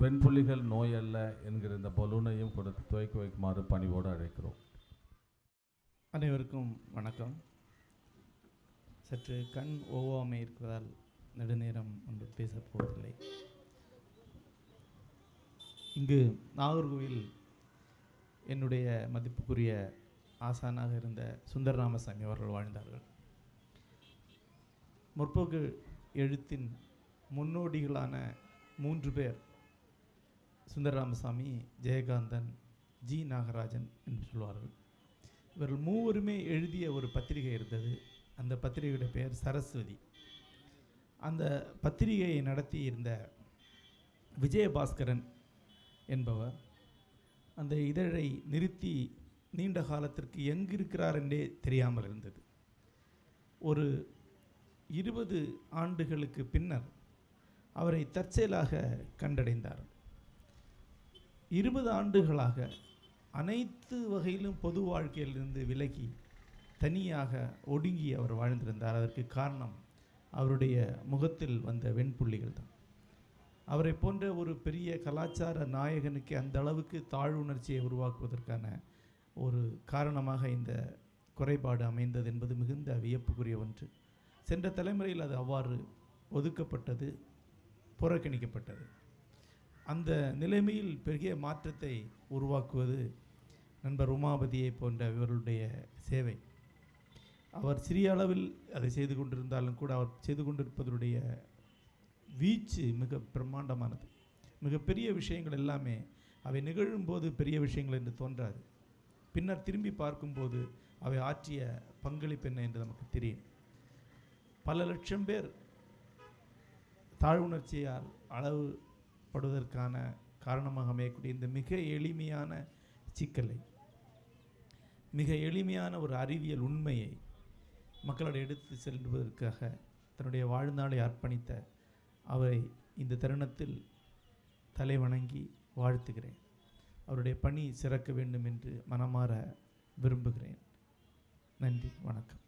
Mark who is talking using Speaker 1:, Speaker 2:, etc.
Speaker 1: வெண்புலிகள் நோய் அல்ல என்கிற இந்த பலூனையும் கொடுத்து துவக்கி வைக்குமாறு பணிவோடு அழைக்கிறோம்.
Speaker 2: அனைவருக்கும் வணக்கம். சற்று கண் ஓவாமை இருப்பதால் நெடுநேரம் ஒன்று பேசப்போவதில்லை இங்கு நாகர்கோவில் என்னுடைய மதிப்புக்குரிய ஆசானாக இருந்த சுந்தரராமசாமி அவர்கள் வாழ்ந்தார்கள். முற்போக்கு எழுத்தின் முன்னோடிகளான மூன்று பேர் சுந்தர ராமசாமி ஜெயகாந்தன் ஜி. நாகராஜன் என்று சொல்வார்கள். இவர்கள் மூவருமே எழுதிய ஒரு பத்திரிகை இருந்தது. அந்த பத்திரிகையுடைய பெயர் சரஸ்வதி. அந்த பத்திரிகையை நடத்தி இருந்த விஜயபாஸ்கரன் என்பவர் அந்த இதழை நிறுத்தி நீண்ட காலத்திற்கு எங்கு இருக்கிறார் என்றே தெரியாமல் இருந்தது. ஒரு இருபது ஆண்டுகளுக்கு பின்னர் அவரை தற்செயலாக கண்டடைந்தார். இருபது ஆண்டுகளாக அனைத்து வகையிலும் பொது வாழ்க்கையிலிருந்து விலகி தனியாக ஒடுங்கி அவர் வாழ்ந்திருந்தார். அதற்கு காரணம் அவருடைய முகத்தில் வந்த வெண்புள்ளிகள் தான். அவரை போன்ற ஒரு பெரிய கலாச்சார நாயகனுக்கு அந்த அளவுக்கு தாழ்வுணர்ச்சியை உருவாக்குவதற்கான ஒரு காரணமாக இந்த குறைபாடு அமைந்தது என்பது மிகுந்த வியப்புக்குரிய ஒன்று. சென்ற தலைமுறையில் அது அவ்வாறு ஒதுக்கப்பட்டது புறக்கணிக்கப்பட்டது. அந்த நிலைமையில் பெரிய மாற்றத்தை உருவாக்குவது நண்பர் உமாபதியை போன்ற இவர்களுடைய சேவை. அவர் சிறிய அளவில் அதை செய்து கொண்டிருந்தாலும் கூட அவர் செய்து கொண்டிருப்பதனுடைய வீச்சு மிக பிரம்மாண்டமானது. மிகப்பெரிய விஷயங்கள் எல்லாமே அவை நிகழும்போது பெரிய விஷயங்கள் என்று தோன்றாது. பின்னர் திரும்பி பார்க்கும்போது அவை ஆற்றிய பங்களிப்பு என்ன என்று நமக்கு தெரியும். பல லட்சம் பேர் தாழ்வுணர்ச்சியால் அளவு படுவதற்கான காரணமாக அமையக்கூடிய இந்த மிக எளிமையான சிக்கலை மிக எளிமையான ஒரு அறிவியல் உண்மையை மக்களோடு எடுத்து செல்வதற்காக தன்னுடைய வாழ்நாளை அர்ப்பணித்த அவரை இந்த தருணத்தில் தலை வணங்கி வாழ்த்துகிறேன். அவருடைய பணி சிறக்க வேண்டும் என்று மனமாற விரும்புகிறேன். நன்றி வணக்கம்.